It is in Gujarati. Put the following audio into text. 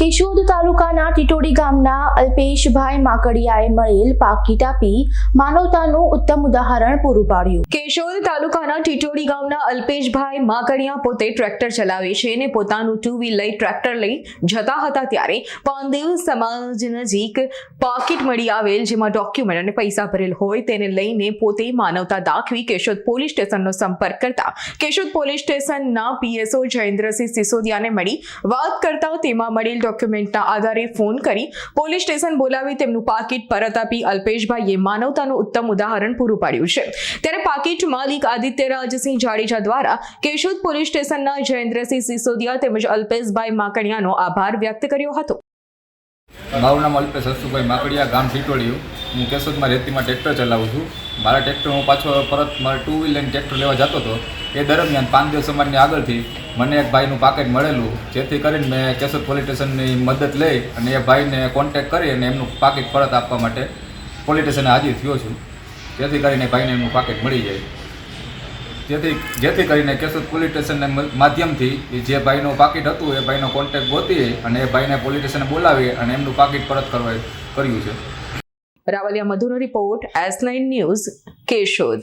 કેશોદ તાલુકાના ટીટોડી ગામના અલ્પેશભાઈ માકડિયાએ મળેલ પાકી આપી માનવતાનું ઉત્તમ ઉદાહરણ પૂરું પાડ્યું. કેશોદ તાલુકાના ટીટોડી ગામના અલ્પેશભાઈ માકડિયા પોતે ટ્રેક્ટર ચલાવે છે અને પોતાનું ટુ લઈ ટ્રેક્ટર લઈ જતા હતા ત્યારે પાંદેવ સમાજ નજીક પાકીટ મળી આવેલ જેમાં ડોક્યુમેન્ટ અને પૈસા ભરેલ હોય તેને લઈને પોતે માનવતા દાખવી કેશોદ પોલીસ સ્ટેશનનો સંપર્ક કરતા કેશોદ પોલીસ સ્ટેશનના પીએસઓ જયેન્દ્રસિંહ સિસોદિયાને મળી વાત કરતા તેમાં મળેલ ડોક્યુમેન્ટના આધારે ફોન કરી પોલીસ સ્ટેશન બોલાવી તેમનું પાકીટ પરત આપી અલ્પેશભાઈએ માનવતાનું ઉત્તમ ઉદાહરણ પૂરું પાડ્યું છે. ત્યારે પાકીટ માલિક આદિત્યરાજસિંહ જાડેજા દ્વારા કેશોદ પોલીસ સ્ટેશનના જયેન્દ્રસિંહ સિસોદિયા તેમજ અલ્પેશભાઈ માકડિયાનો આભાર વ્યક્ત કર્યો હતો. મારું નામ અલ્પેશ હસુભાઈ માકડિયા, ગામ ટીટોળિયું હું કેશોદમાં રેતીમાં ટ્રેક્ટર ચલાવું છું. મારા ટ્રેક્ટર હું પાછો પરત મારા ટુ વ્હીલ લઈને ટ્રેક્ટર લેવા જતો હતો. એ દરમિયાન પાંચ દિવસ અમારની આગળથી મને એક ભાઈનું પાકેટ મળેલું. જેથી કરીને મેં કેશોદ પોલીસ સ્ટેશનની મદદ લઈ અને એ ભાઈને કોન્ટેક્ટ કરી અને એમનું પાકેટ પરત આપવા માટે પોલીસ સ્ટેશને હાજર થયો છું. જેથી કરીને ભાઈને એમનું પાકેટ મળી જાય. જેથી જેથી કરીને કેશોદ પોલીસ સ્ટેશનના માધ્યમથી જે ભાઈનું પાકીટ હતું, એ ભાઈનો કોન્ટેક્ટ ગોતી અને એ ભાઈને પોલીસ સ્ટેશને બોલાવી અને એમનું પાકીટ પરત કરવા કર્યું છે. Ravalia મધુનો report S nine news Keshod.